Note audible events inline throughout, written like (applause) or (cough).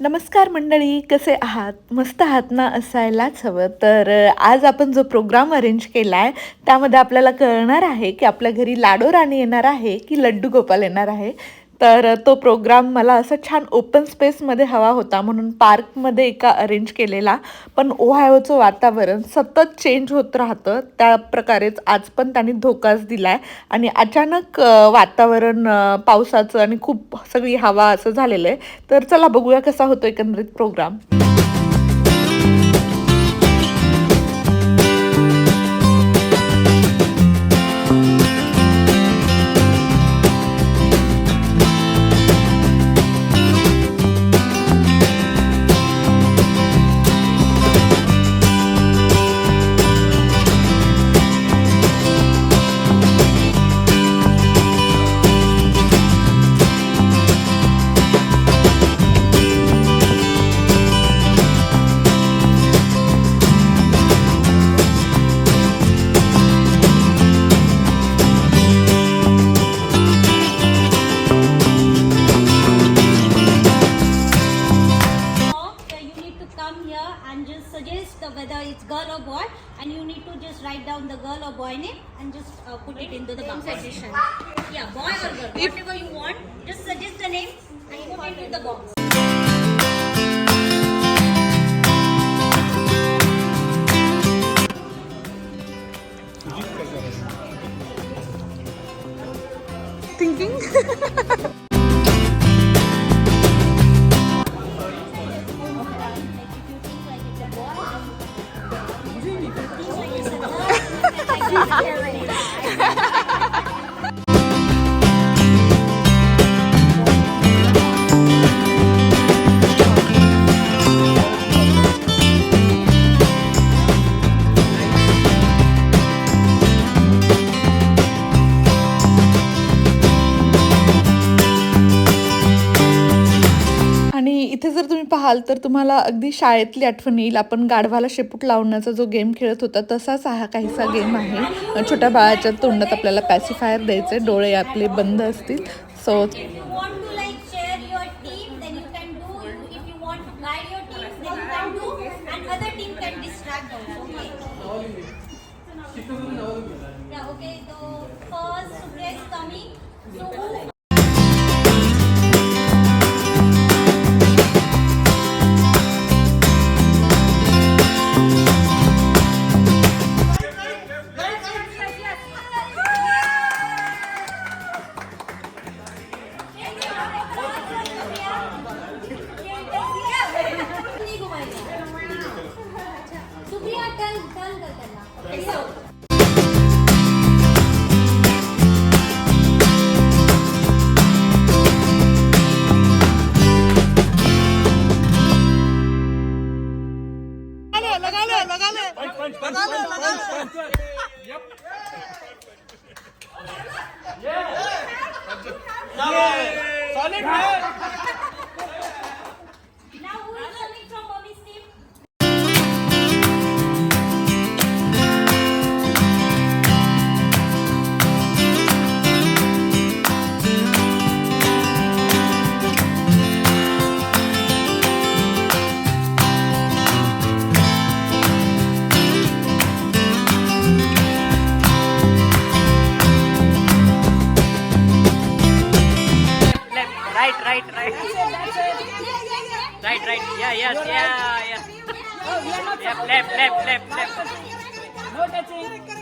नमस्कार मंडळी कसे आहात? मस्त आहात ना असायलाच हवं. तर आज आपण जो प्रोग्राम अरेंज केला आहे त्यामध्ये आपल्याला कळणार आहे की आपल्या घरी लाडो राणी येणार आहे की लड्डू गोपाल येणार आहे. तर तो प्रोग्राम मला असं छान ओपन स्पेसमध्ये हवा होता म्हणून पार्कमध्ये एका अरेंज केलेला. पण ओहायोचं वातावरण सतत चेंज होत राहतं. त्या प्रकारेच आज पण त्यांनी धोकाच दिला आहे आणि अचानक वातावरण पावसाचं आणि खूप सगळी हवा असं झालेलं आहे. तर चला बघूया कसा होतो एकंदरीत प्रोग्राम आणि (laughs) इथे जर तुम्ही पाहाल तर तुम्हाला अगदी शाळेतली आठवण येईल. आपण गाढवाला शेपूट लावण्याचा जो गेम खेळत होता तसाच हा काहीसा गेम आहे. छोट्या बाळाच्या तोंडात आपल्याला पॅसिफायर द्यायचं आहे डोळे आपले बंद असतील. So Now right, right, right. Right, right. Yeah, yes, yeah, yeah. Left, left, left, left, left. अरे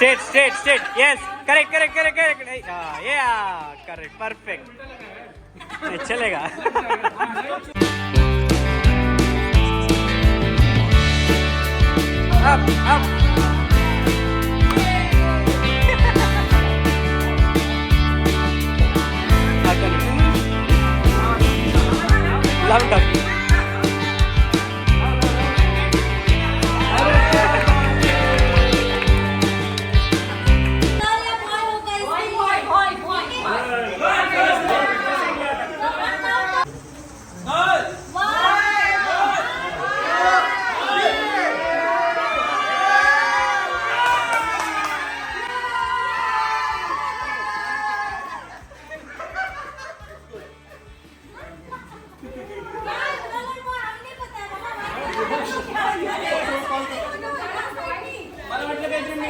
Straight, straight, straight. Yes. Correct, correct, correct, correct. Ah, yeah. Correct. Perfect. Eh, चलेगा up up দারুণ কাজ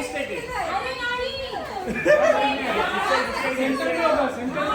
mistake సెంటర్లో centre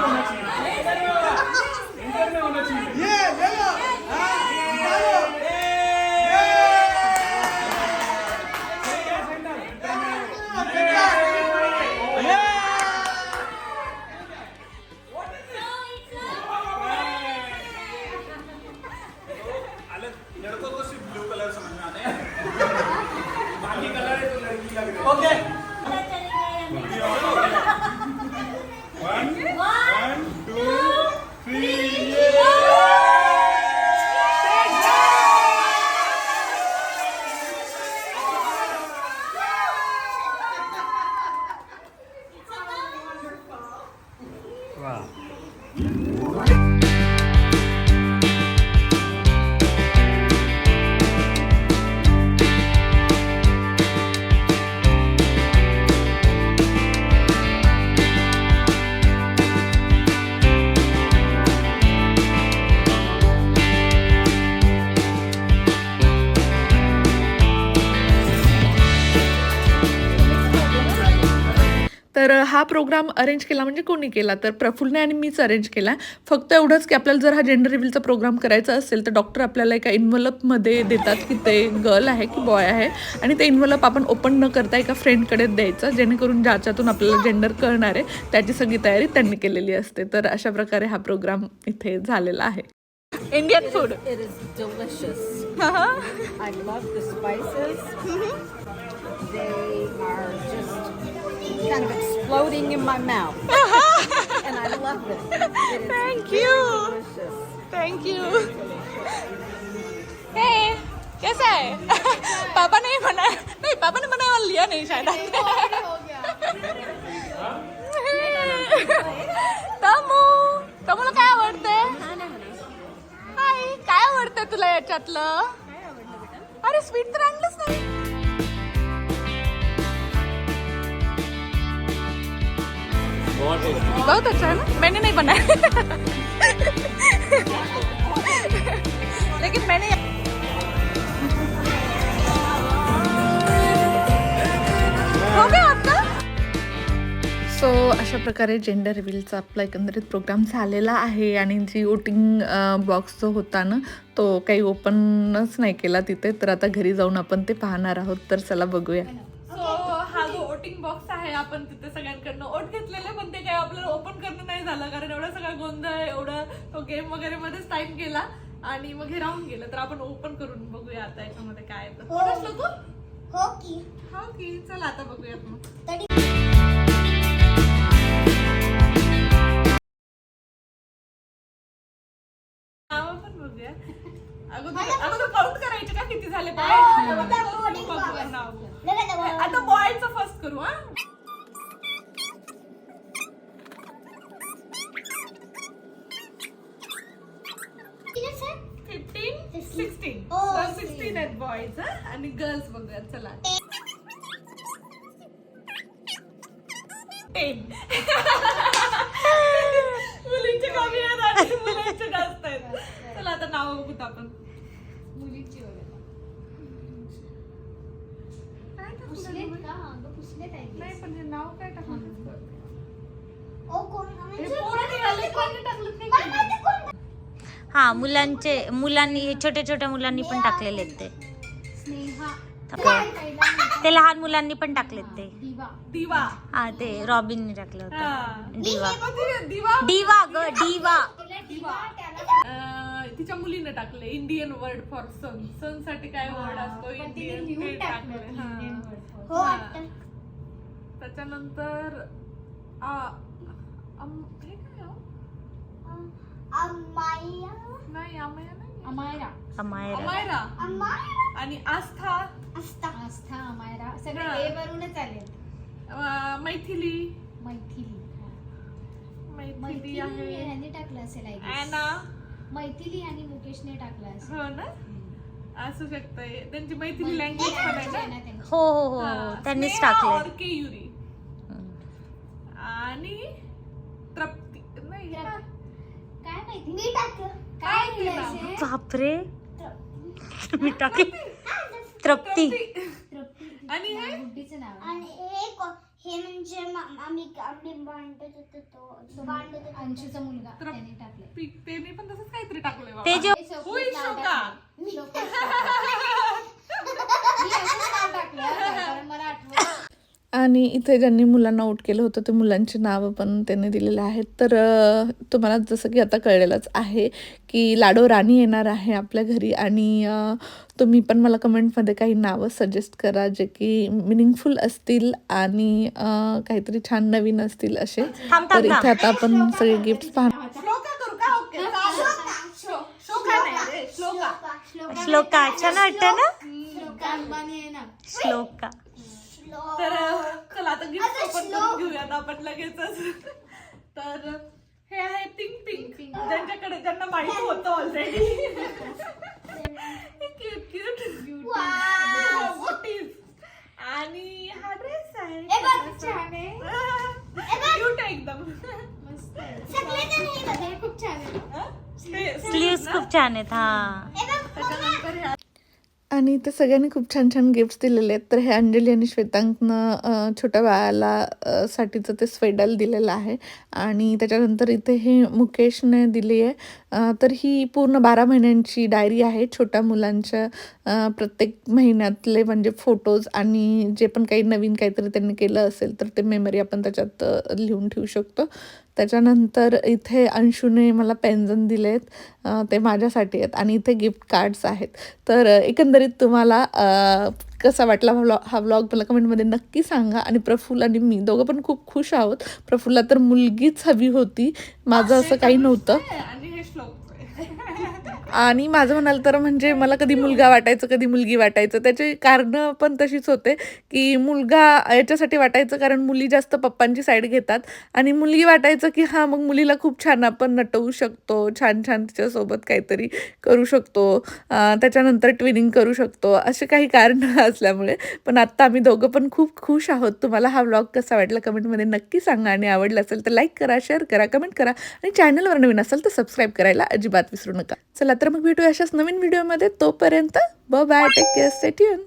तर हा programme arrange केला म्हणजे कोणी केला? तर प्रफुल्लने आणि मीच अरेंज केला. फक्त एवढंच की आपल्याला जर हा जेंडर रिव्हिलचा प्रोग्राम करायचा असेल तर डॉक्टर आपल्याला एका इन्व्हलपमध्ये देतात की ते गर्ल आहे की बॉय आहे आणि ते इन्व्हलप आपण ओपन न करता एका फ्रेंडकडे द्यायचं जेणेकरून ज्याच्यातून आपल्याला जेंडर कळणार आहे त्याची सगळी तयारी त्यांनी केलेली असते. तर अशा प्रकारे हा प्रोग्राम इथे झालेला आहे. Indian food It is delicious. I love the spices. They are just kind of exploding in my mouth. (laughs) and I love it. It Thank you. delicious. Thank you हे कैसा है? (laughs) पापा ने बना नहीं पापा ने बनाया लिया नहीं शायद तमू (laughs) तमूला काय आवडतंय हाय काय आवडतंय तुला याच्यातलं? अरे स्वीट तर आणलंच नाही बहुत अच्छा है ना? मैंने नहीं बनाया। लेकिन मैंने हो गया आपका? सो अशा प्रकारे जेंडर रिव्हिलचा आपला एकंदरीत प्रोग्राम झालेला आहे आणि जी वोटिंग बॉक्स जो होता ना तो काही ओपनच नाही केला तिथे. तर आता घरी जाऊन आपण ते पाहणार आहोत. तर चला बघूया. वोटिंग बॉक्स आहे. आपण तिथे सगळ्यांकडनं वोट घेतलेले पण ते काय आपल्याला ओपन करणं नाही झालं. कारण एवढा सगळा गोंधळ एवढं तो गेम वगैरे मध्येच टाइम गेला. आणि मग हे राहून गेलं. तर आपण ओपन करून बघूया आता याच्यामध्ये काय येतं कोण असलं तू? हो की. हो की. चला आता बघूयात मग. तरी नावं पण बघूया. अगोदर काउंट करायचे का? किती झाले बॉय बघूया नाव आता बॉयचं फर्स्ट करू हा? फिफ्टीन सिक्स्टीन Oh, सिक्स्टीन आहेत बॉयज आणि गर्ल्स बघूया चला. टेन (laughs) मुलींचे कमी आहेत आणि मुलांचे जास्त आहेत. चला आता नाव बघूत आपण. नाही पण हे नाव काय टाकलं हे? हा मुलांचे मुलांनी हे छोट्या छोट्या मुलांनी पण टाकलेले आहेत ते ते लहान मुलांनी पण टाकलेत ते. दिवा. हा ते रॉबिनने टाकलं होतं. दिवा. दिवा डिवा ग डिवा तिच्या मुलीने टाकले इंडियन वर्ड फॉर सन सनसाठी काय वर्ड असतो? इंडियन ते टाकले हो हा. त्याच्यानंतर आ, अम- हे काय हो? अमाया. नाही अमया नाही अमायरा. अमायरा. अमाया आणि आस्था. असता आस्था अमायरा. सगळं हा. ए वरूनच आले. अं, मैथिली. मैथिली मैथिली मैथिली आहे. ह्यांनी टाकलं असेल. ॲना मैथिली आणि मुकेशने टाकलं असेल हो ना? असू शकतंय. त्यांची मैथिली लँग्वेज पण आहे ना? ना त्यांची. हो हो हो हा, हो. त्यांनीच स्नेहा टाकले और केयुरी. आणि तृप्ती. नाही हा. काय माहिती? मी टाकलं. काय ते? बापरे. मी टाकले. तृप्ती. तृप्ती. आणि हे? गुड्डीचं नाव आहे. आणि हे को- हे म्हणजे मा- आम्ही आम्ही भांडत होतो तो तो भांडत होतो अंशूचा मुलगा तृप- त्याने टाकले पी- त्यांनी पण तसंच काहीतरी टाकलंय बाबा. ते जे is शोका? मी असंच नाव टाकलं (laughs) कारण मला आठवत आणि इथे ज्यांनी मुलांना आऊट केलं होतं ते मुलांची नावं पण त्यांनी दिलेले आहेत. तर तुम्हाला जसं की आता कळलेलंच आहे की लाडो राणी येणार आहे आपल्या घरी आणि तुम्ही पण मला कमेंटमध्ये काही नावं सजेस्ट करा जे की मिनिंगफुल असतील आणि काहीतरी छान नवीन असतील असे. तर इथे आता आपण सगळे गिफ्ट पाहणार. श्लोका छान वाटतं ना? श्लोका. तर चला आता गिफ्ट ओपन करून घेऊयात आपण लगेचच. तर हे आहे पिंक पिंक ज्यांच्याकडे ज्यांना माहिती होतं ऑलरेडी क्यूट क्यूट मोठीच आणि हा ड्रेस आहे. छान आहे. क्यूट आहे एकदम. मस्त आहे. सगळेजण बघा. खूप छान आहे हं? ते- स्लीव्स खूप छान आहेत हे. आणि ते सगळ्यांनी खूप छान छान गिफ्ट्स दिलेले आहेत. तर हे अंजली आणि श्वेतांकनं छोट्या बाळाला साठीचं ते स्वेडल दिलेलं आहे. आणि त्याच्यानंतर इथे हे मुकेशने दिली आहे. तर ही पूर्ण बारा महिन्यांची डायरी आहे. छोट्या मुलांच्या प्रत्येक महिन्यातले म्हणजे फोटोज आणि जे पण काही नवीन काहीतरी त्यांनी केलं असेल तर ते मेमरी आपण त्याच्यात लिहून ठेवू शकतो. त्याच्यानंतर इथे अंशूने मला पेन्झन दिले आहेत ते माझ्यासाठी आहेत आणि इथे गिफ्ट कार्ड्स आहेत. तर एकंदरीत तुम्हाला कसा वाटला हा व्लॉग हा व्लॉग मला कमेंटमध्ये नक्की सांगा आणि प्रफुल्ल आणि मी दोघं पण खूप खुश आहोत. प्रफुल्ला तर मुलगीच हवी होती. माझं असं काही नव्हतं. आणि माझं म्हणाल तर म्हणजे मला कधी मुलगा वाटायचं कधी मुलगी वाटायचं. त्याचे कारणं पण तशीच होते की मुलगा याच्यासाठी वाटायचं कारण मुली जास्त पप्पांची साईड घेतात. आणि मुलगी वाटायचं की हां मग मुलीला खूप छान आपण नटवू शकतो छान छान तिच्यासोबत काहीतरी करू शकतो त्याच्यानंतर ट्विनिंग करू शकतो असे काही कारणं (laughs) असल्यामुळे. पण आत्ता आम्ही दोघं पण खूप खुश आहोत. तुम्हाला हा व्लॉग कसा वाटला कमेंटमध्ये नक्की सांगा आणि आवडला असेल तर लाईक करा शेअर करा कमेंट करा आणि चॅनलवर नवीन असेल तर सबस्क्राईब करायला अजिबात विसरू नका. चला तर मग भेटूया अशाच नवीन व्हिडिओमध्ये तोपर्यंत ब बाय टेक केअर स्टेट्यून